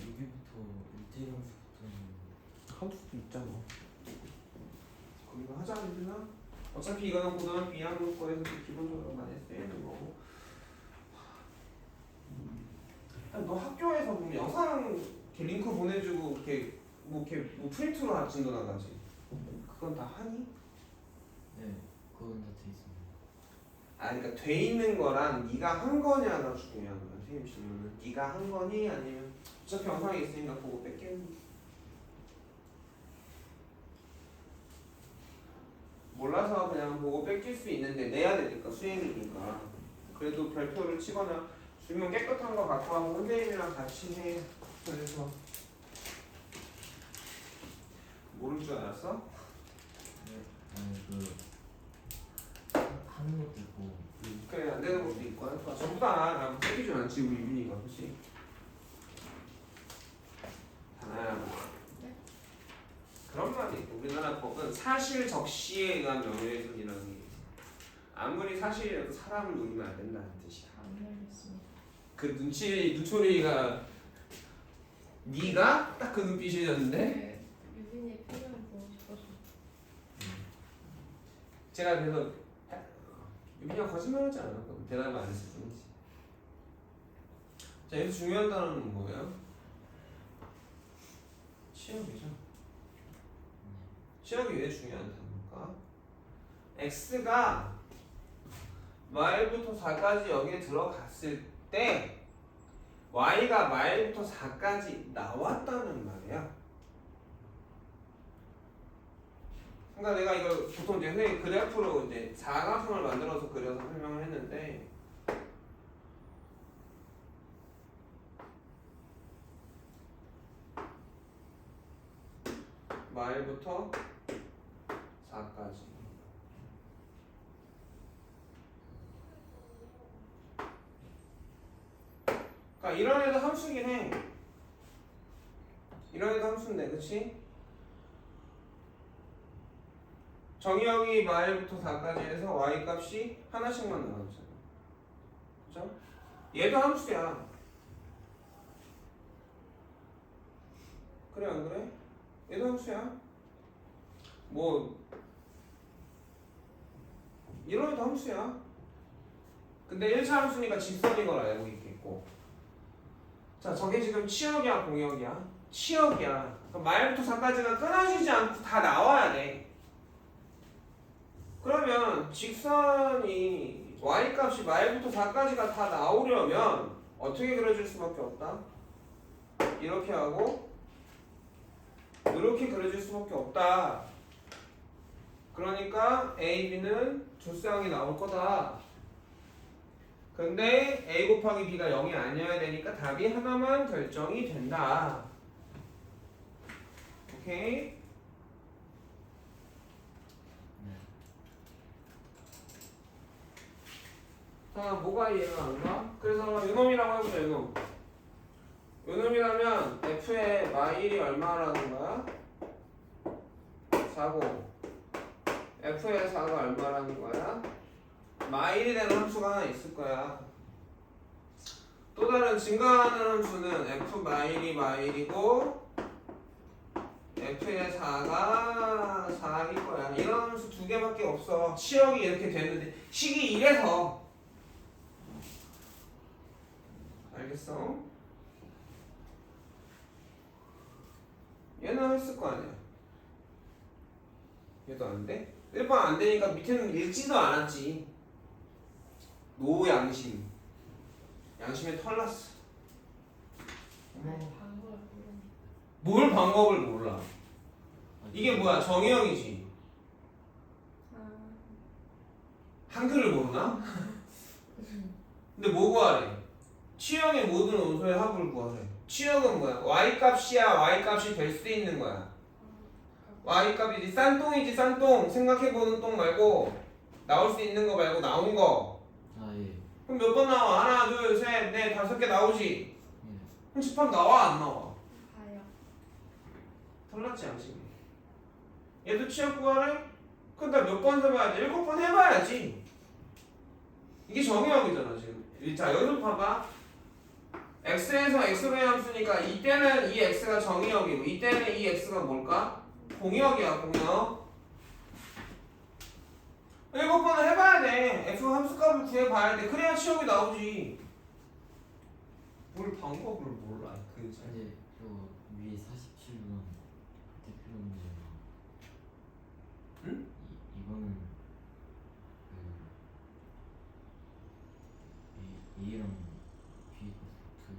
여기부터 일대일 함수부터는 할 수도 있잖아. 거기가 하자 안 되나? 어차피 이거는 고등학교 2학년 거에서 기본적으로 많이 쓰이는 거고. 야, 너 학교에서 보면 영상 이렇게 링크 보내주고 이렇게 뭐 이렇게 뭐 프린트로 하- 진도 나가지. 그건 다 하니? 네 그건 다 돼 있습니다. 아 그러니까 돼 있는 거랑 네가 한 거냐가 중요한 거야 선생님 질문은 네가 한 거니 아니면 어차피 영상이 있으니까 보고 뺏겠니 몰라서 그냥 보고 뺏길 수 있는데 내야 되니까 수행이니까. 그래도 별표를 치거나 주면 깨끗한 거 갖고 와서 선생님이랑 같이 해. 그래서 모를 줄 알았어? 네 아니 그 하는 것도 있고. 그래 안 되는 것도 있고. 하니까 전부 다 뺏기진 않지 우리 유민이가 그치? 하나야 그런 말이 우리나라 법은 사실 적시에 의한 명예훼손이라는 게 있어 아무리 사실이라도 사람을 노리면 안 된다는 뜻이야 안 열렸습니다. 그 눈치 눈초리가 네가 딱 그 눈빛이었는데 네. 유빈이 표정을 보고 싶어서. 제가 그래서 유민이가 거짓말하지 않았거든 대답을 안 했을 뿐이지 자 여기서 중요한 단어는 뭐예요? 취업이죠 취업이 왜 중요한 단어일까? x가 말부터 4까지 여기에 들어갔을 때 y가 말부터 4까지 나왔다는 말이야 그러니까 내가 이거 보통 이제 선생님 그래프로 이제 사각형을 만들어서 그려서 설명을 했는데 말부터 4까지 그러니까 이런 애도 함수긴 해 이런 애도 함수인데 그치? 정의역이 말부터 4까지 해서 y 값이 하나씩만 나와주잖아. 그죠? 얘도 함수야. 그래 안 그래? 얘도 함수야. 뭐 이런 애도 함수야. 근데 1차 함수니까 직선인 걸 알고 있겠고. 자, 저게 지금 치역이야, 공역이야? 치역이야. 그러니까 말부터 4까지가 끊어지지 않고 다 나와야 돼. 그러면 직선이 y 값이 말부터 4까지가 다 나오려면 어떻게 그려줄 수밖에 없다? 이렇게 하고 이렇게 그려줄 수밖에 없다. 그러니까 a, b는 조쌍이 나올 거다. 근데 a 곱하기 b가 0이 아니어야 되니까 답이 하나만 결정이 된다. 오케이? 자, 뭐가 이해가 안 가? 그래서 요놈이라고 해보자, 요놈. 요놈이라면 f의 마일이 얼마라는 거야? 4고 f의 4가 얼마라는 거야? 마일이 되는 함수가 하나 있을 거야. 또 다른 증가하는 함수는 f 마일이 마일이고 f의 4가 4일 거야. 이런 함수 두 개밖에 없어. 치역이 이렇게 됐는데 식이 이래서 알겠어? 얘는 했을 거 아니야. 얘도 안 돼? 1번 안 되니까 밑에는 읽지도 않았지. 노 양심. 양심에 털났어. 뭘 방법을 몰라. 이게 뭐야? 정의형이지. 아. 한글을 모르나? 근데 뭐 구하래? 취형의 모든 원소의 합을 구하래. 취형은 뭐야? y 값이야, y 값이 될 수 있는 거야. y 값이지 싼똥이지 싼똥 생각해보는 똥 말고 나올 수 있는 거 말고 나온 거. 아 예 그럼 몇 번 나와? 하나, 둘, 셋, 넷, 다섯 개 나오지. 그럼 집합 나와 안 나와? 가요. 털났지 양심이. 얘도 취업 구하래? 근데 몇번 해봐야지? 일곱 번 해봐야지. 이게 정의역이잖아 지금. 자 여기서 봐봐. X에서 x분의 함수니까 이때는 이 x가 정의역이고 이때는 이 x가 뭘까? 공역이야 공역 일곱 번을 해봐야 돼 f 함수값을 구해봐야 돼 그래야 치역이 나오지 뭘 방법을 몰라 그저 위에 47번 대표 문제. 응? 이, 이거는 그 A, A랑 B 붙어요.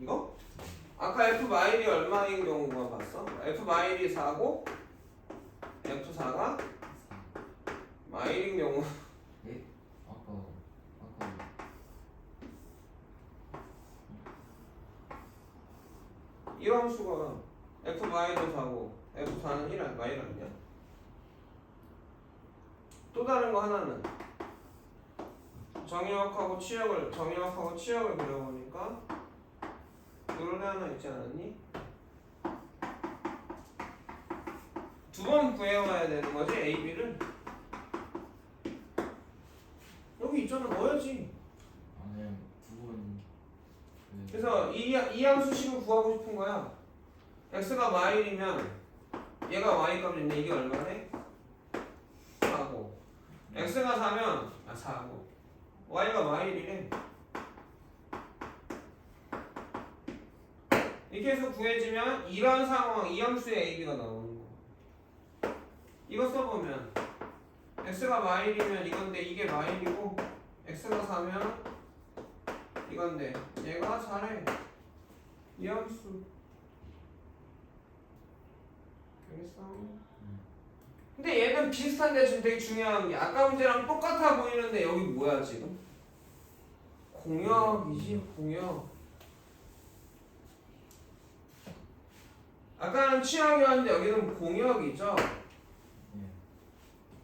이거? 아까 f 마일이 얼마인 경우가 봤어? f 마일이 4고 f 4가 마일인 경우 예? 아까 아까 이런 수가 f 마이너 4고 f 4는 1 마일 아니야? 또 다른 거 하나는 정의역하고 치역을 정의역하고 치역을 그려보니까 이런 애 하나 있지 않았니? 두 번 구해와야 되는 거지 A, B를 여기 있잖아 넣어야지 아 두번 그 그래서 이, 이 함수식을 구하고 싶은 거야. x가 마일이면 얘가 y 값인데 이게 얼마네? 4고 x가 4면 아 4고 y가 마일이래. 이렇게 해서 구해지면 이런 상황 이 함수의 ab가 나오는 거. 이거 써보면 x가 마일이면 이건데 이게 마일이고 x가 4면 이건데 얘가 잘해 이 함수 알겠어? 근데 얘는 비슷한데 지금 되게 중요한 게 아까 문제랑 똑같아 보이는데 여기 뭐야 지금? 공역이지 공역 아까는 취향이었는데 여기는 공역이죠 예.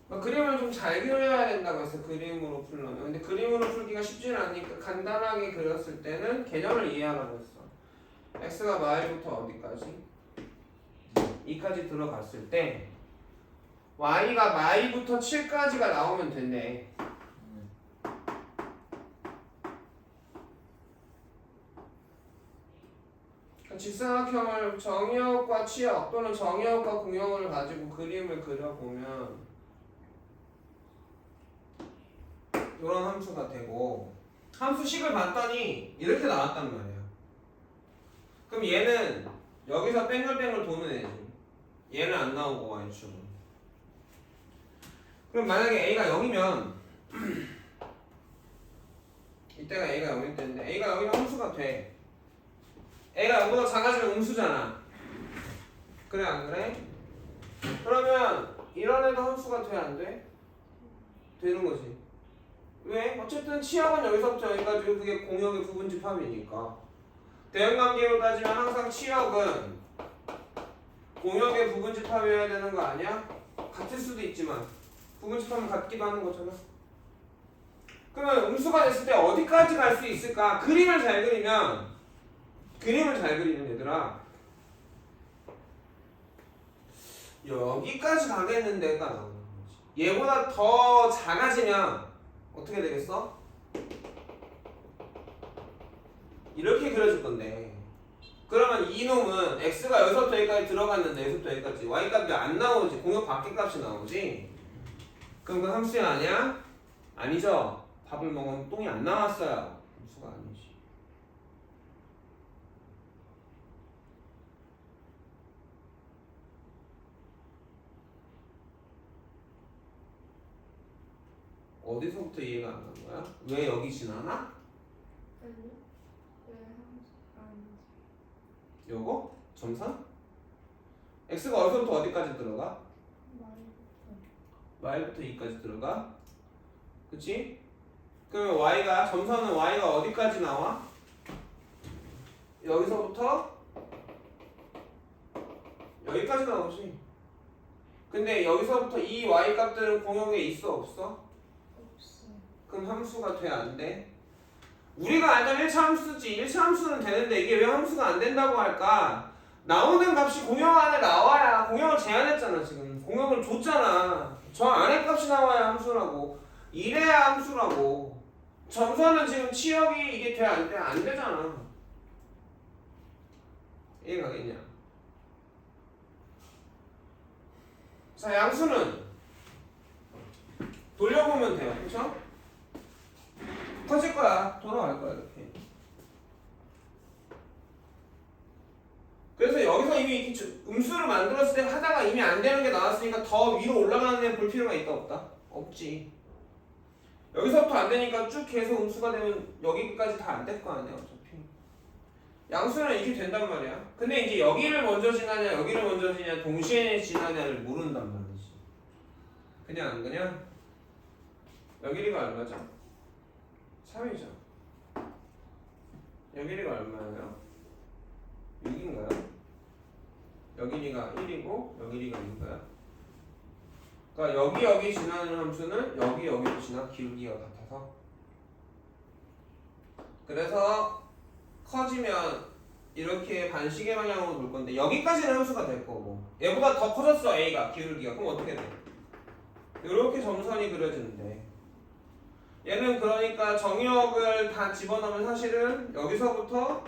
막 그림을 좀 잘 그려야 된다고 해서 그림으로 풀려면 근데 그림으로 풀기가 쉽지는 않으니까 간단하게 그렸을 때는 개념을 이해하라고 했어 x가 마일부터 어디까지? 2까지 들어갔을 때 y가 마일부터 7까지가 나오면 된대 네. 그러니까 직사각형을 정의역과 치역 또는 정의역과 공역을 가지고 그림을 그려보면 이런 함수가 되고 함수식을 봤더니 이렇게 나왔단 말이야 그럼 얘는 여기서 뺑글뺑글 도는 애지. 얘는 안 나오고 y축은. 그럼 만약에 a가 0이면 이때가 a가 0일 때인데 a가 0이면 함수가 돼 A가 0보다 작아지면 음수잖아. 그래 안 그래? 그러면 이런 애도 함수가 돼 안 돼? 되는 거지. 왜? 어쨌든 치역은 여기서부터 여기까지 그게 공역의 부분 집합이니까. 대응관계로 따지면 항상 치역은 공역의 부분 집합이어야 되는 거 아니야? 같을 수도 있지만 부분 집합은 같기도 하는 거잖아. 그러면 음수가 됐을 때 어디까지 갈 수 있을까? 그림을 잘 그리면 그림을 잘 그리는 얘들아. 여기까지 가겠는 데가 나오는 거지. 얘보다 더 작아지면 어떻게 되겠어? 이렇게 그려줄 건데. 그러면 이놈은 x가 여기서부터 여기까지 들어갔는데 여기서부터 여기까지. Y 값이 안 나오지. 공역 밖의 값이 나오지. 그럼 그 함수야 아니야? 아니죠? 밥을 먹으면 똥이 안 나왔어요 함수가 아니지 어디서부터 이해가 안 가는 거야? 왜 여기 지나나? 아니요. 왜 아니지? 요거? 점선? x가 어디서부터 어디까지 들어가? 말부터. y부터 2까지 들어가? 그치? 그러면 y가 점선은 y가 어디까지 나와? 여기서부터 여기까지 나오지 근데 여기서부터 이 y 값들은 공역에 있어 없어? 그럼 함수가 돼 안 돼? 우리가 알던 1차 함수지 1차 함수는 되는데 이게 왜 함수가 안 된다고 할까? 나오는 값이 공역 안에 나와야 공역을 제한했잖아 지금 공역을 줬잖아 저 안에 값이 나와야 함수라고 이래야 함수라고 점선은 지금 치역이 이게 돼 안 돼? 안 되잖아. 이해가 가겠냐? 자, 양수는 돌려보면 돼요. 그쵸? 커질 거야. 돌아갈 거야, 이렇게. 그래서 여기서 이미 음수를 만들었을 때 하다가 이미 안 되는 게 나왔으니까 더 위로 올라가는 애 볼 필요가 있다 없다? 없지. 여기서부터 안 되니까 쭉 계속 음수가 되면 여기까지 다 안 될 거 아니야 어차피. 양수는 이렇게 된단 말이야. 근데 이제 여기를 먼저 지나냐 여기를 먼저 지나냐 동시에 지나냐를 모른단 말이지. 그냥 그냥 여기가 얼마죠? 3이죠. 여기가 얼마예요? 6인가요? 여기가 1이고 여기가 2인가요? 그러니까 여기 여기 지나는 함수는 여기 여기로 지나 기울기가 같아서 그래서 커지면 이렇게 반시계 방향으로 돌 건데 여기까지는 함수가 될 거고 얘보다 더 커졌어 A가 기울기가 그럼 어떻게 돼? 이렇게 점선이 그려지는데 얘는 그러니까 정의역을 다 집어넣으면 사실은 여기서부터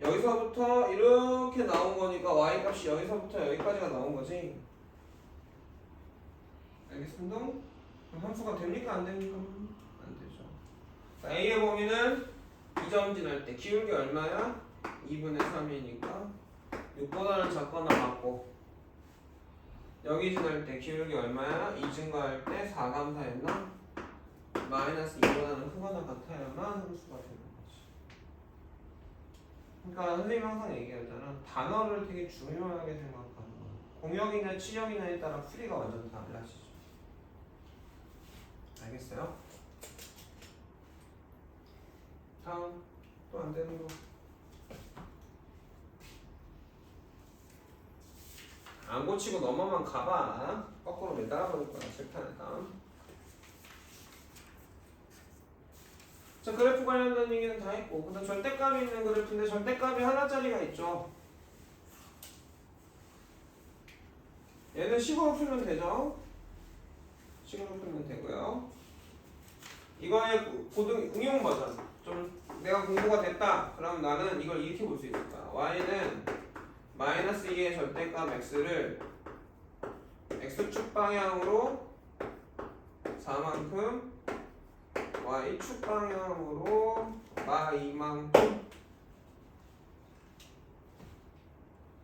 여기서부터 이렇게 나온 거니까 y 값이 여기서부터 여기까지가 나온 거지 알겠습니다? 그럼 함수가 됩니까 안 됩니까? 안 되죠. 자, A의 범위는 2점 지날 때 기울기 얼마야? 2분의 3이니까 6보다는 작거나 같고 여기 지날 때 기울기 얼마야? 2 증가할 때 4감사했나? 마이너스 2보다는 크거나 같아야만 함수가 되는 거지. 그러니까 선생님 항상 얘기하잖아. 단어를 되게 중요하게 생각하는 거야. 공역이나 치역이나에 따라 풀이가 완전 달라지죠. 알겠어요? 다음 또 안 되는 거. 안 고치고 넘어만 가봐. 거꾸로 매달아 버릴 거야. 실탄에 다음. 자 그래프 관련된 얘기는 다 했고 근데 절대값이 있는 그래프인데 절대값이 하나짜리가 있죠. 얘는 식으로 풀면 되죠. 식으로 풀면 되고요. 이거의 고- 고등 응용 버전. 좀 내가 공부가 됐다. 그럼 나는 이걸 이렇게 볼 수 있을 거야. y는 마이너스 2의 절대값 x를 x축 방향으로 4만큼 y축 방향으로 y2만큼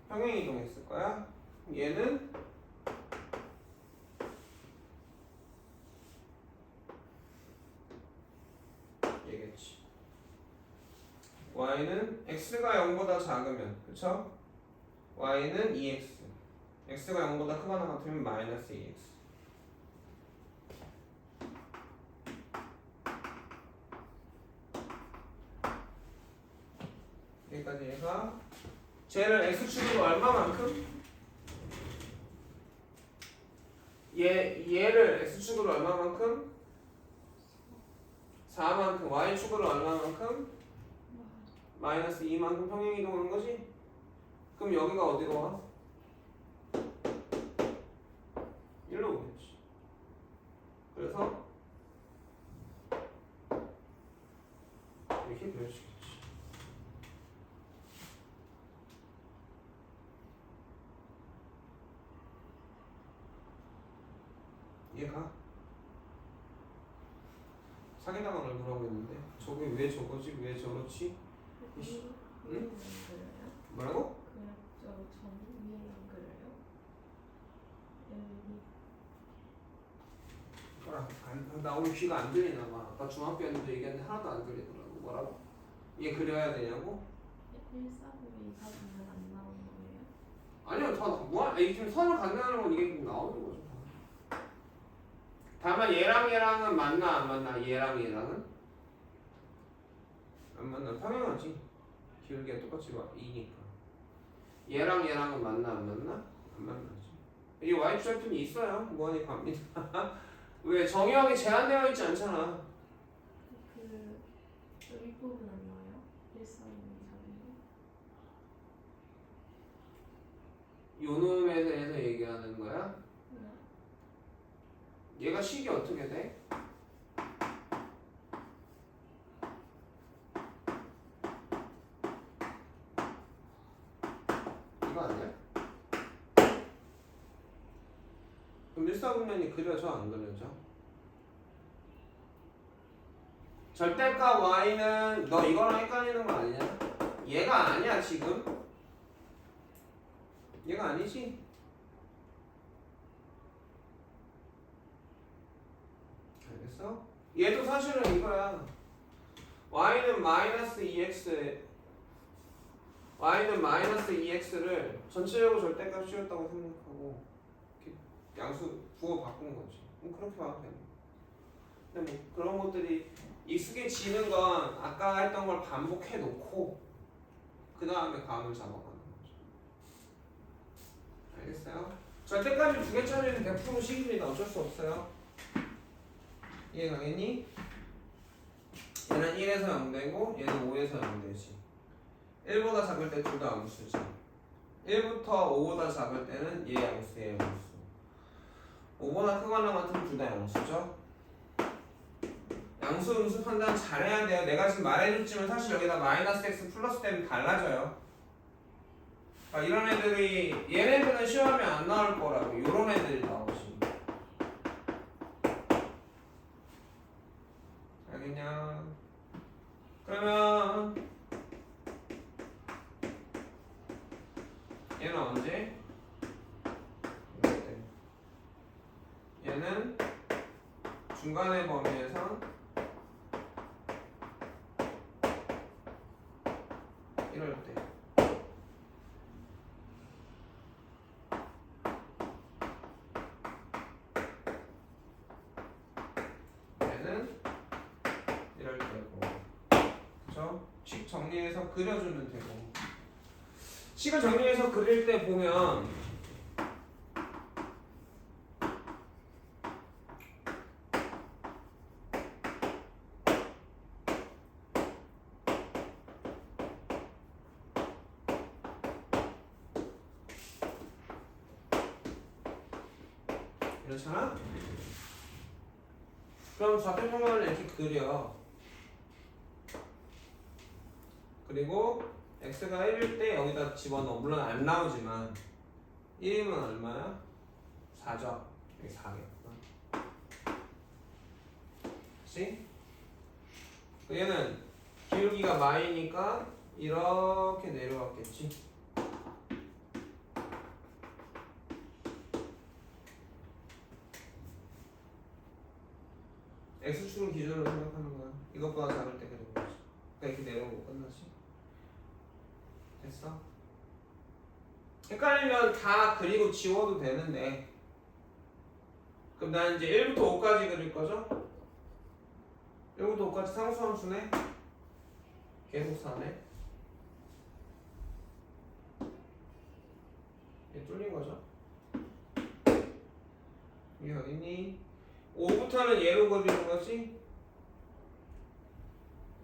평행 이동했을 거야. 얘는 얘겠지. y는 x가 0보다 작으면 그쵸? y는 2x x가 0보다 크거나 같으면 마이너스 2x 여기까지 해서 쟤를 x축으로 얼마만큼? 얘, 얘를 x축으로 얼마만큼? 4만큼 y축으로 얼마만큼? 마이너스 2만큼 평행 이동하는 거지? 그럼 여기가 어디로 와? 1로 오겠지. 그래서 이렇게 그려지 겠지. 이해가? 사기당한 얼굴하고 있는데 저게 왜 저거지? 왜 저렇지? 이씨. 응? 응? 그려요? 뭐라고? 전 위에 안 그려요? 여기 뭐라 안, 나 오늘 귀가 안 들리나 봐. 아까 중학교였는데 얘기했는데 하나도 안 들리더라고. 뭐라고? 얘 그려야 되냐고? 1사분의 2사분은 안 나오는 거예요? 아니요, 다 무한. 이 지금 선을 간다는 건 이게 지금 나오는 거죠. 다만 얘랑 얘랑은 맞나 안 맞나? 얘랑 얘랑은 안 맞나? 당연하지. 기울기가 똑같이 와 2니까. 얘랑 얘랑은 맞나 안 맞나? 안 만나지. 이 y 절편이 있어요. 무한히 갑니다. 왜 정의역이 제한되어 있지 않잖아. 그 여기 부분 안 나와요? 1사분의 2사분의 요 놈에 대해서 얘기하는 거야. 얘가 식이 어떻게 돼? 이거 아니야? 그럼 일사분면이 그려져 안 그려져? 절대값 y는 너 이거랑 헷갈리는 거 아니냐? 얘가 아니야 지금? 얘가 아니지? 얘도 사실은 이거야. y는 마이너스 2x y는 마이너스 2x를 전체적으로 절대값 씌웠다고 생각하고 양수 부호 바꾼 거지. 그럼 그렇게 봐도 되네. 근데 뭐 그런 것들이 익숙해지는 건 아까 했던 걸 반복해 놓고 그 다음에 감을 잡아가는 거죠 알겠어요? 절대값이 두 개짜리는 100% 식입니다. 어쩔 수 없어요 이해가 겠니? 얘는 1에서 0되고 얘는 5에서 0되지. 1보다 작을 때 둘다 암수지. 1부터 5보다 작을 때는 얘 양수 얘 양수. 5보다 크거나 같으면 둘다 양수죠. 양수 음수 판단 잘해야 돼요. 내가 지금 말해줬지만 사실 여기다 마이너스 x 플러스 되면 달라져요. 그러니까 이런 애들이 얘네들은 시험에 안 나올 거라고. 이런 애들이 나오지 알겠냐 그러면 얘는 언제? 이럴 때. 얘는 중간의 범위에서 이럴 때. 얘는 이럴 때고. 그죠? 식 정리해서 그려주면 되고. 식을 정리해서 그릴 때 보면 이렇잖아? 그럼 좌표평면을 이렇게 그려. 그리고 x가 1일 때 여기다 집어넣어. 물론 안 나오지만 1이면 얼마야? 4죠. 여기 4겠구나 그치? 얘는 기울기가 마이니까 이렇게 내려왔겠지 x축을 기준으로 생각하는 거야 이것보다 작을 때 그리는 거지 그러니까 이렇게 내려오고 끝나지 됐어? 헷갈리면 다 그리고 지워도 되는데 그럼 난 이제 1부터 5까지 그릴 거죠? 1부터 5까지 상수함수네? 계속 사네? 얘 뚫린 거죠? 이게 어딨니? 5부터는 얘로 그리는 거지?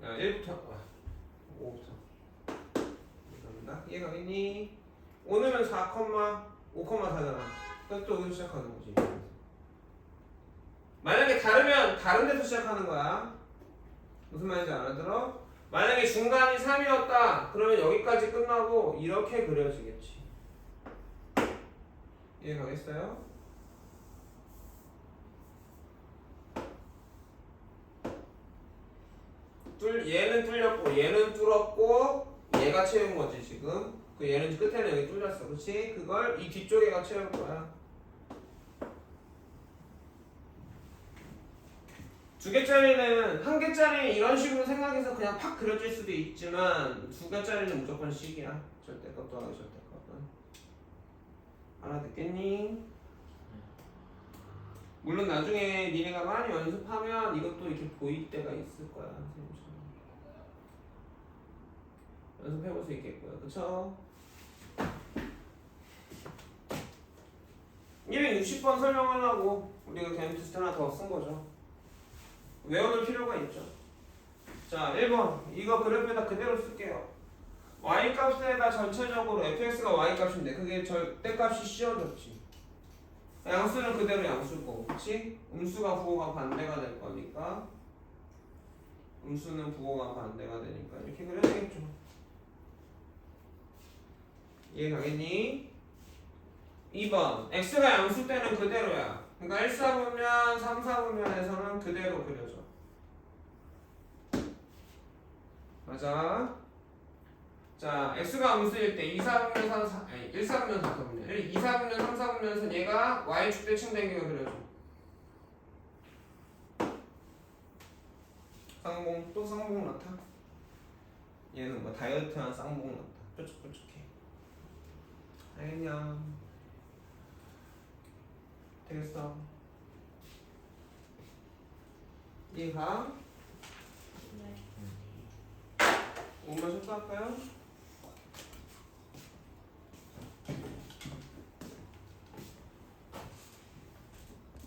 야, 1부터 5부터 감사합니다. 이해가 있니? 오늘은 4, 5,4잖아. 그럼 또 여기서 시작하는 거지. 만약에 다르면 다른 데서 시작하는 거야. 무슨 말인지 알아들어? 만약에 중간이 3이었다. 그러면 여기까지 끝나고 이렇게 그려지겠지. 이해가겠어요? 뚫 얘는 뚫렸고 얘는 뚫었고 얘가 채운 거지 지금. 그 얘는 끝에는 여기 뚫렸어. 그렇지? 그걸 이 뒤쪽에가 채울 거야. 두 개짜리는 한 개짜리 이런 식으로 생각해서 그냥 팍 그려질 수도 있지만 두 개짜리는 무조건 식이야. 절대값 더하기 절대값은. 알아듣겠니? 물론 나중에 니네가 많이 연습하면 이것도 이렇게 보일 때가 있을 거야. 연습해 볼 수 있겠고요. 그쵸? 260번 설명하려고 우리가 그냥 테스트 하나 더 쓴 거죠. 외워둘 필요가 있죠. 자 1번. 이거 그래프에다 그대로 쓸게요. y 값에다 전체적으로 fx가 y 값인데 그게 절대값이 씌워졌지. 양수는 그대로 양수고 그치? 음수가 부호가 반대가 될 거니까. 음수는 부호가 반대가 되니까 이렇게 그려야 되겠죠 이해 가겠니? 2번. x가 양수 때는 그대로야. 그러니까 1, 4분면, 3, 4분면에서는 그대로 그려줘. 맞아? 자 x가 음수일 때 2, 4분면, 3, 4 아니 1, 4분면, 4분면. 1, 2, 4분면, 3, 4분면에서 얘가 y축 대칭 된격을 그려줘. 쌍봉 또 쌍봉 나타? 얘는 뭐 다이어트한 쌍봉 나타? 뾰족뾰족해 알겠냐 되겠어 이해가? 네. 5번 쇼트할까요?